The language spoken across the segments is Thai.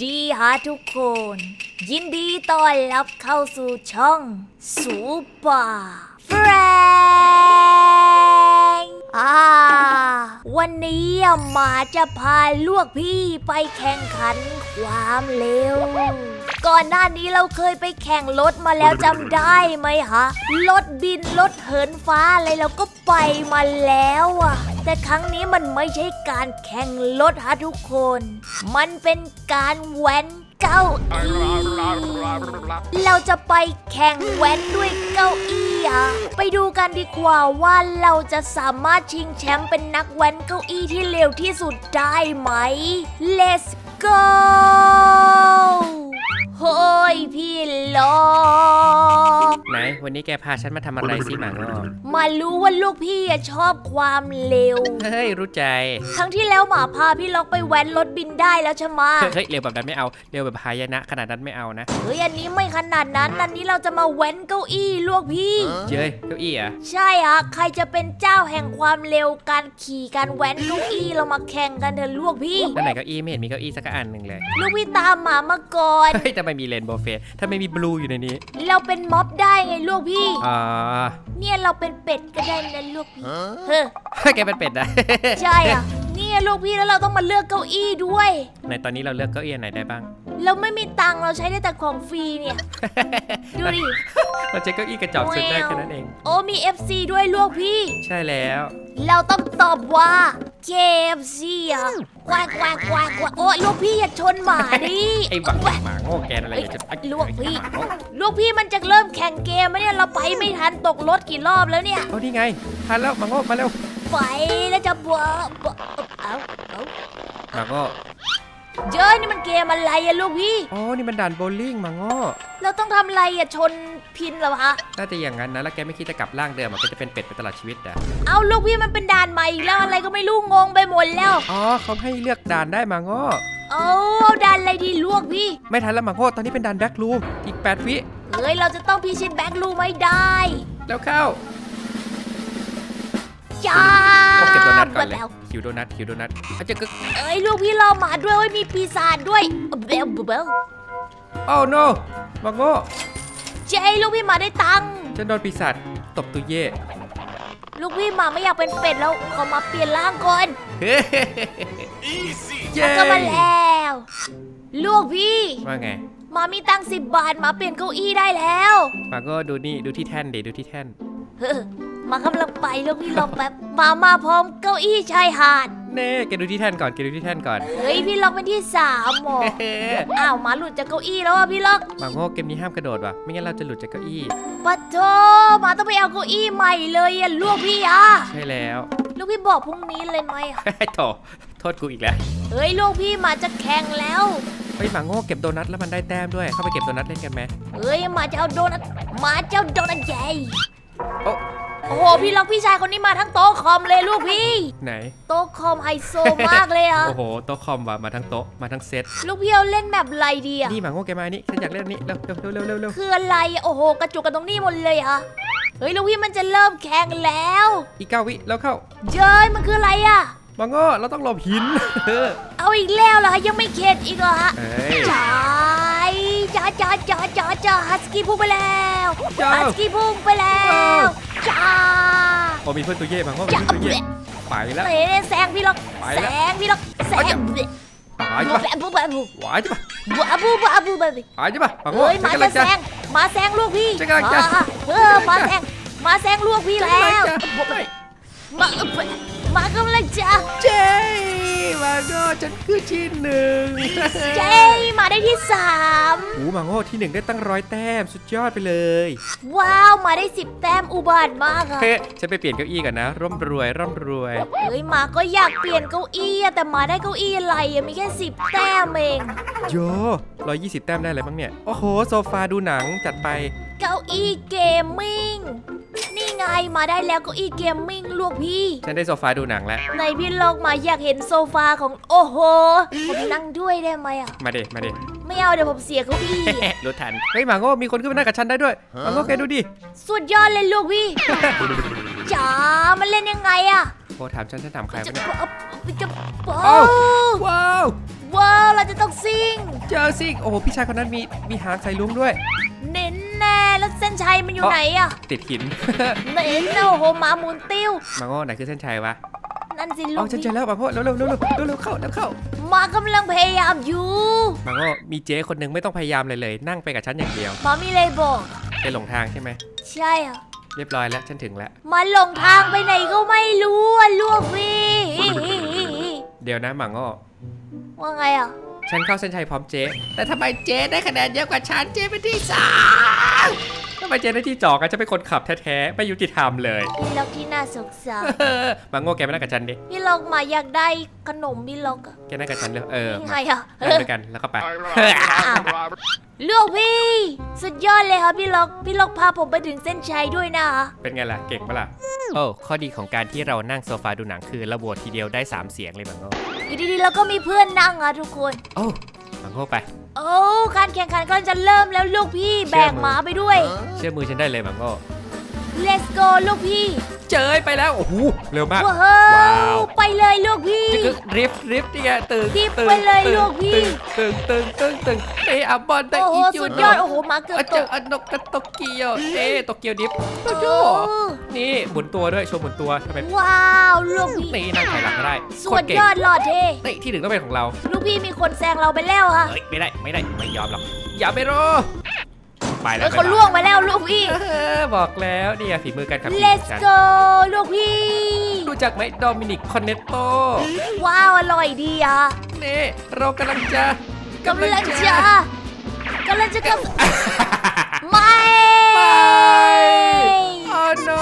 ดีฮะทุกคน ยินดีต้อนรับเข้าสู่ช่องสูปอร์แฟรงอ่าวันนี้หมาจะพาลวกพี่ไปแข่งขันความเร็ว ก่อนหน้านี้เราเคยไปแข่งรถมาแล้วจำได้ไหมฮะรถบินรถเหินฟ้าอะไรเราก็ไปมาแล้วอะแต่ครั้งนี้มันไม่ใช่การแข่งรถฮะทุกคน มันเป็นการแว้นเก้าอี้เราจะไปแข่งแว้นด้วยเก้าอี้อะไปดูกันดีกว่าว่าเราจะสามารถชิงแชมป์เป็นนักแว้นเก้าอี้ที่เร็วที่สุดได้ไหม Let's go เฮ้ยพี่ล็อกไหนวันนี้แกพาฉันมาทำอะไรสิหมางอมารู้ว่าลูกพี่อะชอบความเร็ว เฮ้ยรู้ใจ ครั้งที่แล้วหมาพาพี่ล็อกไปแว้นรถบินได้แล้วใช่ไหมะเฮ้ยเร็วแบบนั้นไม่เอาเร็วแบบพายนะ ขนาดนั้นไม่เอานะเฮ้ยอันนี้ไม่ขนาดนั้นอันนี้เราจะมาแว้นเก้าอี้ลูกพี่ เจ้ยเก้าอี้อะใช่ฮะใครจะเป็นเจ้าแห่งความเร็วการขี่การแว้นเก้าอี้เรามาแข่งกันเถอะลูกพี่ แล้วไหนเก้าอี้ไม่เห็นมีเก้าอี้สักอันหนึ่งเลยลูกพี่ตามหมามาก่อน เฮ้ยทำไมมีเลนโบว์เฟสทำไมมีบลูอยู่ในนี้เราเป็นม็อบได้ไงลูกพี่อ๋อเนี่ยเราเป็นเป็ดก็ได้นะลูกพี่เฮ้อแกเป็นเป็ดนะใช่อะเนี่ยลูกพี่แล้วเราต้องมาเลือกเก้าอี้ด้วย ในตอนนี้เราเลือกเก้าอี้อันไหนได้บ้าง เราไม่มีตังค์เราใช้ได้แต่ของฟรีเนี่ย ดูดิ เราใช้เก้าอี้กระจอกสุดได้แค่นั้นเอง โอ้มี FC ด้วยลูกพี่ ใช่แล้ว เราต้องตอบว่า KFC อะควายควายควายควายโอ้ยลูกพี่อย่าชนหมาดิไอ้หวังหมาโง่แกนอะไรเนี่ยจะลวกพี่ลูกพี่มันจะเริ่มแข่งเกมแล้วเนี่ยเราไปไม่ทันตกรถกี่รอบแล้วเนี่ยโอ้นี่ไงทันแล้วหมาโง่มาเร็วไปแล้วจะบัวบัวเอาเอาหมาโง่ เจ้ยนี่มันเกมอะไรอะลูกพี่ อ๋อ นี่มันด่านโบว์ลิ่งหมาโง่เราต้องทำอะไรอะชนพินเหรอฮะน่าจะอย่างนั้นนะ แล้วแกไม่คิดจะกลับร่างเดิมอะแกจะเป็นเป็ดไปตลอดชีวิตอะเอาลูกพี่มันเป็นด่านใหม่อีกแล้วอะไรก็ไม่รู้งงไปหมดแล้ว อ๋อเขาให้เลือกด่านได้หมาโง่เอาเอาด่านอะไรดีลูกพี่ ไม่ทันแล้วหมาโง่ตอนนี้เป็นด่านแบ็กลูมอีก 8 วิเฮ้ยเราจะต้องพิชิตแบ็กลูไม่ได้ แล้วเข้า จ้าต้องเก็บโดนัทก่อนเลยแล้วหิวโดนัทหิวโดนัทอาจจะกึกเอ้ยลูกพี่เราหมาด้วยเว้ยมีปีศาจด้วยเบลเบลโอ้ no หมาโง่เจ๊ลูกพี่หมาได้ตังค์ฉันโดนปีศาจตบตุยเย่ลูกพี่หมาไม่อยากเป็นเป็ดแล้วขอมาเปลี่ยนร่างก่อนเฮ้เย้ก็มาแล้ว ลูกพี่ว่าไงหมามีตังค์สิบบาทหมาเปลี่ยนเก้าอี้ได้แล้วหมาโง่ดูนี่ดูที่แท่นดิดูที่แท่นเฮ้อห มากำลังไปลูกพี่รอแป๊บหมามาพร้อมเก้าอี้ชายหาด เน่แกดูที่แท่นก่อนแกดูที่แท่นก่อนเฮ้ยพี่ล็อกเป็นที่สามหมออ้าวหมาหลุดจากเก้าอี้แล้วอะพี่ล็อกหมาโง่เกมนี้ห้ามกระโดดว่ะ ไม่งั้นเราจะหลุดจากเก้าอี้ ปะโถหมาต้องไปเอาเก้าอี้ใหม่เลยอะลูกพี่อะใช่แล้ว ลูกพี่บอกพรุ่งนี้เลยไหมอะโถโทษกูอีกแล้วเฮ้ยลูกพี่หมาจะแข่งแล้วเฮ้ยหมาโง่เก็บโดนัทแล้วมันได้แต้มด้วย เข้าไปเก็บโดนัทเล่นกันไหมเฮ้ยหมาจะเอาโดนัทหมาจะเอาโดนัทใหญ่โอ้โอ้โหพี่ล็อกพี่ชายคนนี้มาทั้งโต๊ะคอมเลยลูกพี่ ไหน โต๊ะคอมไฮโซมากเลยอะ โอ้โหโต๊ะคอมว่ะมาทั้งโต๊ะมาทั้งเซตลูกพี่เอาเล่นแบบอะไรดีอะ นี่หมาโง่แกมาอันนี้ฉันอยากเล่นอันนี้เร็วเร็วเร็วเร็วเร็วเร็วคืออะไรโอ้โห กระจุกกันตรงนี้หมดเลยอะเฮ้ยลูกพี่มันจะเริ่มแข่งแล้วอีกเก้าวิแล้วเข้าเจ้ยมันคืออะไรอะหมาโง่เราต้องหลบหิน เออเอาอีกแล้วเหรอฮะยังไม่เข็ดอีกเหรอฮะเอ้ยจ้ายจ้าจ้าจ้าจ้าจ้าฮัสกี้พุ่งไปแล้วจ้าฮัสกี้พุ่งไปแล้ว จ้าโอ้มีเพื่อนตัวเย่หมาโง่มีจ้าเพื่อนตัวเย่ไปแล้วเตะแซงพี่ล็อกไปแซแล้วงพี่ล็อกแซงหายบัจ้ะบบับบับหายจ้ะบับบับบับบับหายจ้ะหมาโง่เฮ้ยหฉัมานกำลัจะงแซจะงหมาแซงลูกพี่ฉันกำลังจะอ่าเออหมาแซงหมาแซงลูกพี่ฉันแล้กำลังวจะไม่มาหมากำลังจะเจ๊ห มาโง่ฉันคือที่หนึ่งเจ๊มาได้ที่สามโอ้หมาโง่ที่หนึ่งได้ตั้งร้อยแต้มสุดยอดไปเลย ว้าวมาได้สิบแต้มอุบาทมากอะเฮ้ฉันไปเปลี่ยนเก้าอี้ก่อนนะ ร่ำรวยร่ำรวยเฮ้ยหมาก็อยากเปลี่ยนเก้าอี้อะแต่หมาได้เก้าอี้อะไรอะมีแค่สิบแต้มเองโยร้อยยี่สิบแต้มได้อะไรบ้างเนี่ย โอ้โห โซฟาดูหนังจัดไป เก้าอี้เกมมิ่ง นี่ไงมาได้แล้วเก้าอี้เกมมิ่งลูกพี่ ฉันได้โซฟาดูหนังแล้ว ในพี่ลองมาอยากเห็นโซฟาของโอ้โห ผมนั่งด้วยได้ไหมอะมาเดมาเดไม่เอาเดี๋ยวผมเสียเก้าอี้อะรู้ทัน เฮ้ยหมาโง่มีคนขึ้นมานั่งกับฉันได้ด้วยหมาโง่แกดูดิ สุดยอดเลยลูกพี่ จ๋า มันเล่นยังไงอะโอ้ถามฉันฉันถามใครจะวะเนี่ยจะเอ้าโอ้ว้าว ว้าวเราจะต้องซิ่ง เจอสิโอ้โหพี่ชายคนนั้นมีมีหางใส่ลุงด้วย เน้นแน่แล้วเส้นชัยมันอยู่อ๋อไหนอะติดหิน เน้นนะโอ้โหหมาหมุนติ้ว มังโง่ไหนคือเส้นชัยวะนั่นสิลูเอากฉันเจอแล้วมังโง่เร็วเร็วเร็วเร็วเร็วเร็วเข้าเร็วเข้าหมากำลังพยายามอยู่มังโง่มีเจ๊คนหนึ่งไม่ต้องพยายามเลยเลย นั่งไปกับฉันอย่างเดียวหมามีอะไรบอก ไปหลงทางใช่ไหมใช่อะเรียบร้อยแล้วฉันถึงแล้วมาหลงทางไปไหนก็ไม่รู้อะลูกพี่ เดี๋ยวนะมังโง่ ว่าไงอะ ฉันเข้าเส้นชัยพร้อมเจ๊ แต่ทำไมเจ๊ได้คะแนนเยอะกว่าฉัน เจ๊เป็นที่สาม ทำไมเจ๊ได้ที่จอกอะจะเป็นคนขับแท้ๆ ไม่ยุติธรรมเลยพี่ล็อกที่น่าสงสารมังโง่แกไม่นั่งกับฉันดิ พี่ล็อกมาอยากได้ขนมพี่ล็อกอะแกนั่งกับฉันเร็วเออยังมาไงอะนั่งด้วยกันแล้วก็ไปลูกพี่สุดยอดเลยครับพี่ล็อก พี่ล็อกพาผมไปถึงเส้นชัยด้วยนะคะเป็นไงล่ะ เก่งปะล่ะ โอ้ข้อดีของการที่เรานั่งโซฟาดูหนังคือเราโหวตทีเดียวได้ 3 เสียงเลยมังโง่อยู่ดีๆแล้วก็มีเพื่อนนั่งอะทุกคน โอ้มังโง่ไป โอ้การแข่งขันกำลังจะเริ่มแล้วลูกพี่เชื่แบอมือกหมาไปด้วย เชื่อมือฉันได้เลยมังโง่ let's go ลูกพี่ เจอไปแล้วโอ้โหเร็วมากว้าวไปเลยลูกพี่จะกึกริฟริฟนี่ไงตึงริฟตึงไปเลยลูกพี่ตึงตึงตึงตึงเอะอับบอลแต่โอ้อีจูสุดโนยอดโอ้โหมาเกือบอาตจากอันนกกระโตเกียวเอะโตเกียวดิฟโอ้โหเออนี่หมุนตัวด้วยโชว์หมุนตัวทำไมว้าวลูกพี่นี่นั่งถอยหลังก็ได้สุดยอดหล่อเท่นี่ที่หนึ่งต้องเป็นของเรา ลูกพี่มีคนแซงเราไปแล้วค่ะเฮ้ยไม่ได้ไม่ได้ไม่ยอมหรอกอย่าไปรอ ไปแล้เอ้วยเขาล่วงไปแล้วลูกพี่ เออบอกแล้วนี่ไงฝีมือการขับขี่ let's ฉัน go ลูกพี่ รู้จักไหมโดมินิกคอนเนตโตว้าวอร่อยดีอะนี่เรากำลังจะกำลังจะกำลังจะกำไม่โอ้ no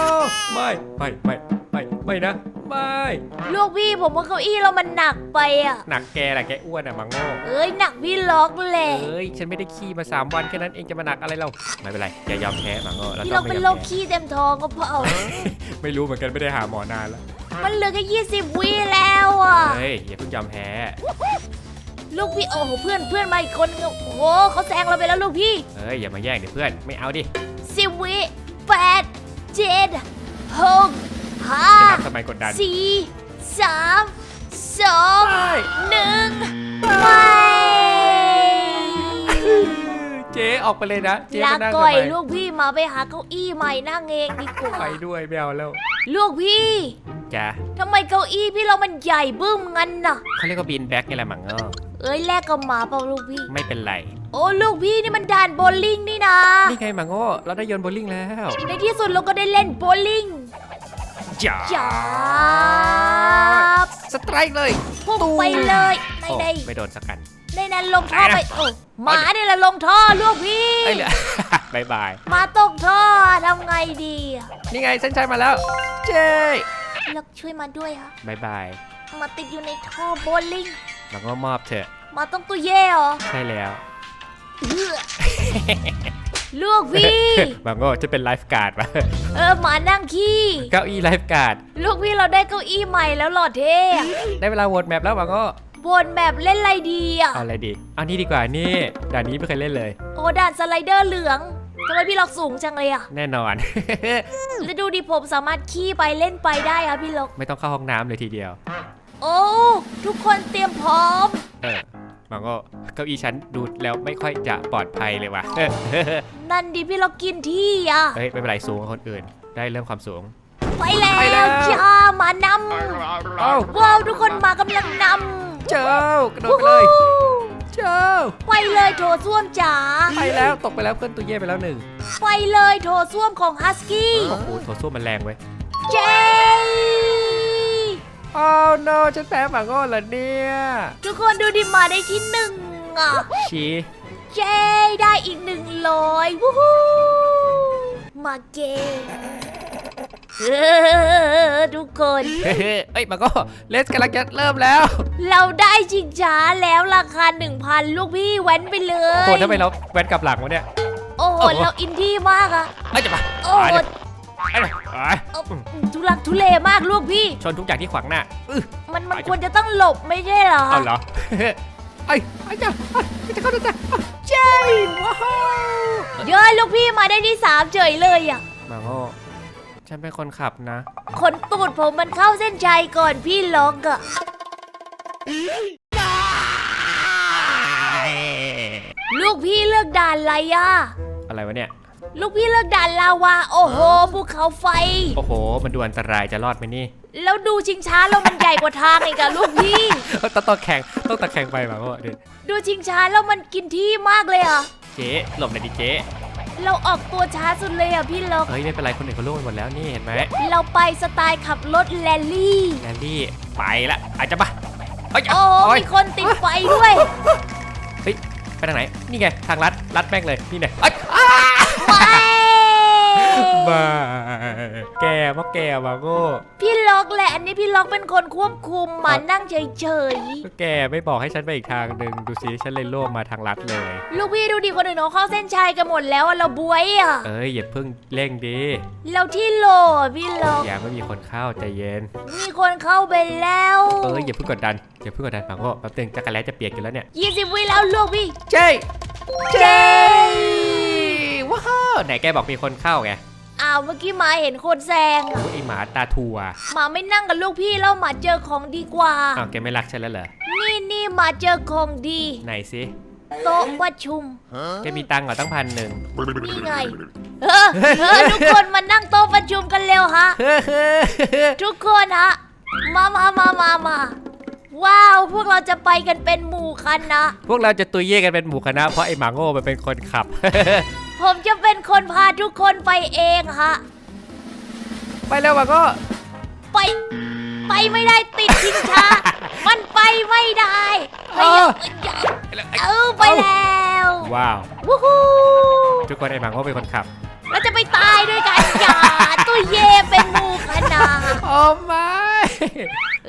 ไม่ไม่ไม่ไม่ไม่นะ ไม่ลูกพี่ผมว่าเก้าอี้เรามันหนักไปอะ หนักแกแหละแกอ้วนอะมังโง่เอ้ยหนักพี่ล็อกแหละเอ้ยฉันไม่ได้ขี้มา 3 วันแค่นั้นเองจะมาหนักอะไรเราไม่เป็นไรอย่ายอมแพ้มังโง่เราพี่ต้ล็อองกไม่เป็นยโรอมคแพ้ขี้เต็มท้องก็เพราะไม่รู้เหมือนกันไม่ได้หาหมอนานแล้วมันเหลือแค่ยี่สิบวิแล้วอะ เฮ้ยอย่าเพิ่งยอมแพ้ลูกพี่โอ้โหเพื่อนเพื่อนมาอีกคนนึงโอ้โหเขาแซงเราไปแล้วลูกพี่เอ้ยอย่ามาแย่งเดี๋ยวเพื่อนไม่เอาดิสิบวิแปดเจ็ดหก ห้าจะนับทำไมกดดันสี่สามสองไม่หนึ่งไปเจ๊ออกไปเลยนะ เจ๊ลามานั่งก่อยทำไมลูกพี่มาไปหาเก้าอี้ใหม่นั่งเองดีกว่าไปด้วยไม่เอาแล้วลูกพี่จ้ะทำไมเก้าอี้พี่เรามันใหญ่บึ้มงั้นน่ะ เขาเรียกว่าบินแบ็กไงแหละมังเงอเอ้ยแลกกับหมาเปล่าลูกพี่ ไม่เป็นไร โอ้ลูกพี่นี่มันด่านโบว์ลิ่งนี่นะ นี่ไงมังโง่เราได้โยนโบว์ลิ่งแล้ว ในที่สุดเราก็ได้เล่นโบว์ลิ่ง จ้าจับสไตรค์เลยพุ่งไปเลยในโอ้ในไม่โดนสักกันในนั้นลงท่อไปไปนะโอ้หมาเนี่ยแหละลงท่อลูกพี่ไอ้เหลือบายบายหมาตกท่อทำไงดีอะนี่ไงเส้นชัยมาแล้วเจ๊แล้วช่วยมาด้วยค่ะบายบายมาติดอยู่ในท่อโบว์ลิ่งมังโง่มอบเถอะหมาต้องตัวเย่เหรอใช่แล้ว เอื้อลูกพี่มังโง่จะเป็นไลฟ์การ์ดวะเออหมานั่งขี้เก้าอี้ไลฟ์การ์ดลูกพี่เราได้เก้าอี้ใหม่แล้วหล่อเท่อะได้เวลาโหวตแมปแล้วมังโง่บนแบบเล่นอะไรดีอะเอาอะไรดีเอานี่ดีกว่านี่ด่านนี้ไม่เคยเล่นเลย โอ้ด่านสไลเดอร์เหลืองทำไมพี่ล็อกสูงจังเลยอะแน่นอน แล้วดูดิผมสามารถขี้ไปเล่นไปได้อะพี่ล็อกไม่ต้องเข้าห้องน้ำเลยทีเดียว โอ้ ทุกคนเตรียมพร้อม เออ มังโง่เก้าอี้ฉันดูแล้วไม่ค่อยจะปลอดภัยเลยว่ะ นั่นดิพี่ล็อกกินที่อะเฮ้ยไม่เป็นไรสูงกว่าคนอื่น ได้เริ่มความสูง ไปแล้ไปแล้ว วจ้ามานเอ้าำว้าวทุกคนมากำลังนเจ้ากระโดำดไปเลยวู้เจ้าไปเลยโถส้วมจ๋าไปแล้วตกไปแล้วเพื่อนตัวเย่ไปแล้วหนึ่งไปเลยโถส้วมของฮัสกี้โอ้โหโถส้วมมันแรงเว้ยเจ๊ โอ้ no ฉันแพ้หมาโง่เหรอเนี่ยทุกคนดูดิมาได้ที่หนึ่งอะชี้เจ๊ได้อีกหนึ่งร้อยวู้ฮู้มาเกมเออทุกคน เฮ้ยเอ้ยหมาโง่เลสกำลังจะเริ่มแล้วเราได้จริงจ้าแล้วราคา 1,000 ลูกพี่แว้นไปเลโอ้ย โหทำไมเราแวนกลับหลังวะเนี่ย โอ้โหโอ้โห เราอินดี้มากอะเอ้ยจะมาโอ้โหไป เลยไปเลยไปเอ้าทุลักทุเลมากลูกพี่ ชนทุกอย่างที่ขวางหน้าอื้อ มันมันไปจ้ะ ควรจะต้องหลบไม่ใช่เหรอเอาเหรอ ไอ้ไอ้จ้าไอ้จะเข้าจ้าเจ้ยว้าวเย้ยลูกพี่มาได้ที่สามเฉยเลยอะหมาโง่ฉันเป็นคนขับนะขนตูดผมมันเข้าเส้นชัยก่อนพี่ล็อกอะลูกพี่เลือกด่านอะไรอะอะไรวะเนี่ย ลูกพี่เลือกด่านลาวา โอ้โหภูเขาไฟ โอ้โห มันดูอันตรายจะรอดไหมนี่แล้วดูชิงช้าแล้วมันใหญ่กว่าทางอีกอะลูกพี่ ต้องต้องแข่งต้องตะแข่งไปมาโง่เดี๋ยวดูชิงช้าแล้วมันกินที่มากเลยอะเจ๊หลบหน่อยดิเจ๊เราออกตัวช้าสุดเลยอะพี่ล็อกเฮ้ยไม่เป็นไรคนอื่นเขาล่วงไปหมดแล้วนี่เห็นไหมเราไปสไตล์ขับรถแรลลี่แลนดี้ไปละอาจจะปะเฮ้ยโอ้โอ้ยมีคนติดไฟด้วยเฮ้ยไปทางไหนนี่ไงทางลัดลัดแม่งเลยนี่ไงเอ้ยอ้า ไม่ บ้าแก เพราะแกมาโง่พี่ล็อกแหละ อันนี้พี่ล็อกเป็นคนควบคุมหมานั่งเฉยก็แกไม่บอกให้ฉันไปอีกทางหนึ่งดูสิฉันเลยล่วงมาทางลัดเลย ๆ ลูกพี่ดูดิคนอื่นเขาเข้าเส้นชัยกันหมดแล้วอะเราบวยอะเอ้ยอย่าเพิ่งเร่งดีเราที่โหลอะพี่ล็อกอย่าไม่มีคนเข้าใจเย็น มีคนเข้าไปแล้วเอ้ยอย่าเพิ่งกดดันอย่าเพิ่งกดดันมาโง่แป๊บนึงจักรแล้จะเปียกอยู่แล้วเนี่ย20วิแล้วลูกพี่เจ้เจ๊ว้าวไหนแกบอกมีคนเข้าไง อ้าวเมื่อกี้หมาเห็นคนแซงอะโอ้ยไอหมาตาทัวหมาไม่นั่งกับลูกพี่แล้วหมาเจอของดีกว่า อ้าวแกไม่รักฉันแล้วเหรอนี่นี่หมาเจอของดี ไหนสิโต๊ะประชุม แกมีตังค์เหรอตั้งพันหนึ่งนี่ไง เออเออทุกคนมานั่งโต๊ะประชุมกันเร็วฮะทุกคนฮะ มามามามามาว้าว พวกเราจะไปกันเป็นหมู่คณะ พวกเราจะตุยเย่กันเป็นหมู่คณะเพราะไอหมาโง่มันเป็นคนขับ ผมจะเป็นคนพาทุกคนไปเองฮะ ไปแล้วหมาโง่ไป ไปไม่ได้ติดชิงช้า มันไปไม่ได้เฮ้ยเออไปแล้วว้าว วู้ฮู้ทุกคนไอหมาโง่เป็นคนขับเราจะไปตายด้วยกันอย่า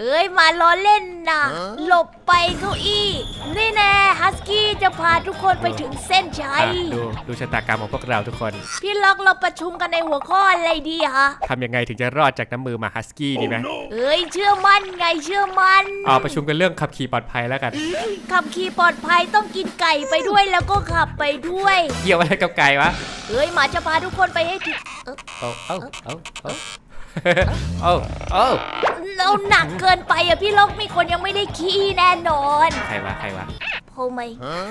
เอ้ยมาล้อเล่นนะหลบไปเก้าอี้ นี่แน่ฮัสกี้จะพาทุกคนไปถึงเส้นชัย อะดูดูชะตากรรมของพวกเราทุกคนพี่ล็อกเราประชุมกันในหัวข้ออะไรดีฮะ ทำยังไงถึงจะรอดจากน้ำมือหมาฮัสกี้ดีไหมเอ้ยเชื่อมั่นไงเชื่อมั่นเอาประชุมกันเรื่องขับขี่ปลอดภัยแล้วกัน ขับขี่ปลอดภัยต้องกินไก่ไปด้วยแล้วก็ขับไปด้วย เกี่ยวอะไรกับไก่วะเอ้ยหมาจะพาทุกคนไปให้ถึงเอ้อเอาเอาเอาเอา เอาเอาเราหนักเกินไปอะพี่ล็อกมีคนยังไม่ได้ขี้แน่นอนใครวะใครวะโพไหมเฮ้ย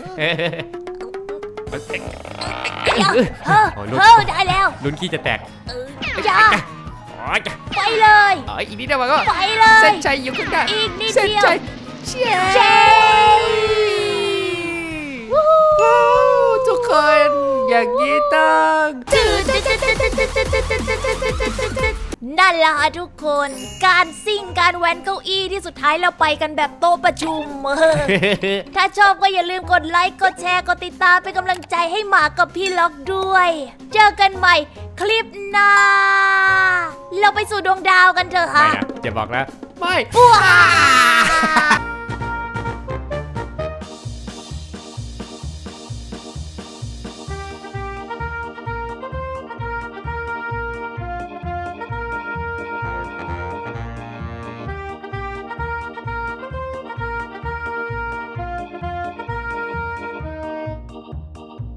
อย่าเฮ้อโอ้ยลูกเฮ้อได้แล้วลุ้นขี้จะแตกเอออย่าอ๋อจ้ะไปเลยอ๋ออีกนิดเดียวมันก็ไปเลยเส้นชัยอยู่ข้างหน้าอีกนิดเส้นเดียวชัยเชียร์เจ๊วู้ฮู้ทุกคนอย่างนี้ต้อง นั่นแหละค่ะทุกคน การซิ่งการแว้นเก้าอี้ที่สุดท้ายเราไปกันแบบโต๊ะประชุมเออถ้าชอบก็อย่าลืมกดไลค์กดแชร์กดติดตามเป็นกำลังใจให้หมากับพี่ล็อกด้วย เจอกันใหม่คลิปหน้า เราไปสู่ดวงดาวกันเถอะไม่ค่ะนะอย่าบอกนะ ไม่ ว้าว